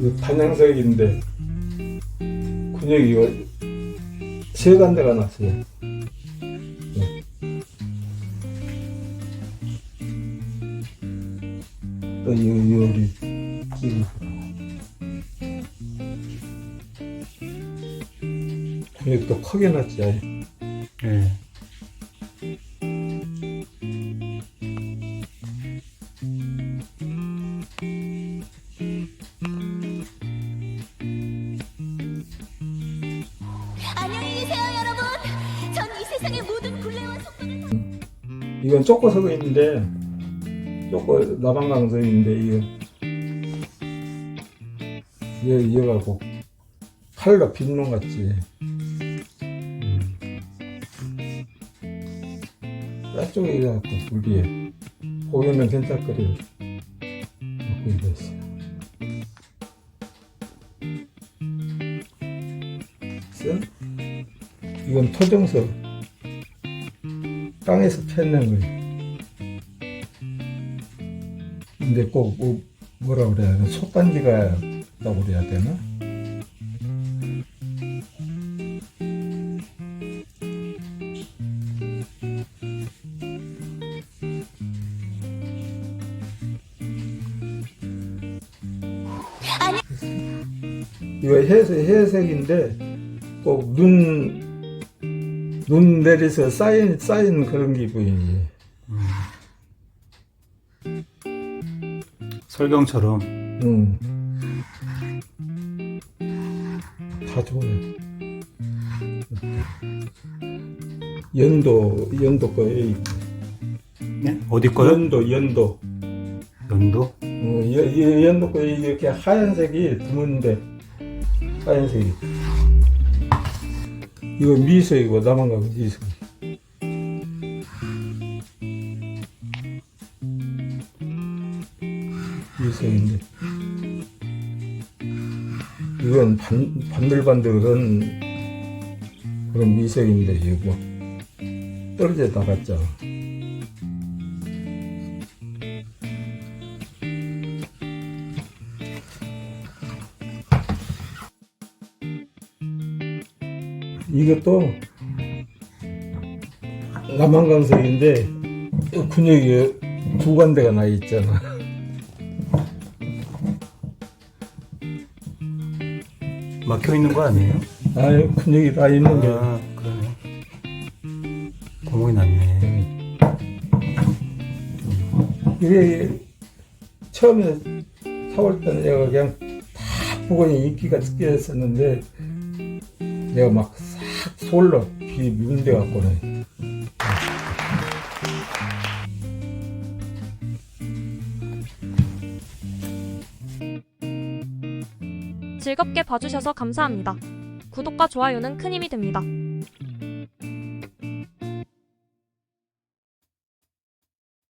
이거 단양색인데 근육이 이거 세 간대가 났어요. 네. 또 이거 근육이 또 크게 났지. 예. 세상의 모든 굴레와 속도를 이건 쪼꼬 서고 있는데 쪼꼬 나방강석인데 이거 얘 이어가고 칼로 빗놈 같지. 음. 뼈쪽에 이래갖고 물리에 보기는 괜찮거려 이렇게 이랬어. 쎄? 이건 토정석 땅에서 펴낸 거예요. 근데 꼭 뭐, 뭐라 그래야 되나? 솥단지가 있다고 그래야 되나? 이거 회색, 회색인데 꼭 눈, 눈 내려서 쌓인, 쌓인 그런 기분이지. 설경처럼 응. 다 좋네. 연도, 연도 거에, 네? 어디 거요? 연도, 연도. 연도? 어, 여- 여- 연도 거에 이렇게 하얀색이 드문데, 하얀색이. 이거 미색이고, 나만 가고 미색. 미색인데. 이건 반, 반들반들한 그런 미색인데, 이거. 떨어져 나갔잖아. 이것도 남한강석인데 근육이 두 간대가 나 있잖아. 막혀 있는 거 아니에요? 아, 근육이 다 있는 게. 아, 그러네. 구멍이 났네. 이게 처음에 사올 때는 내가 그냥 다 보고니 인기가 특게 했었는데 내가 막 싹 솔로 귀 미운데 갖고는 즐겁게 봐주셔서 감사합니다. 구독과 좋아요는 큰 힘이 됩니다.